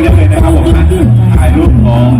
เรียบเลยนะครับผมถ่ายรูปของ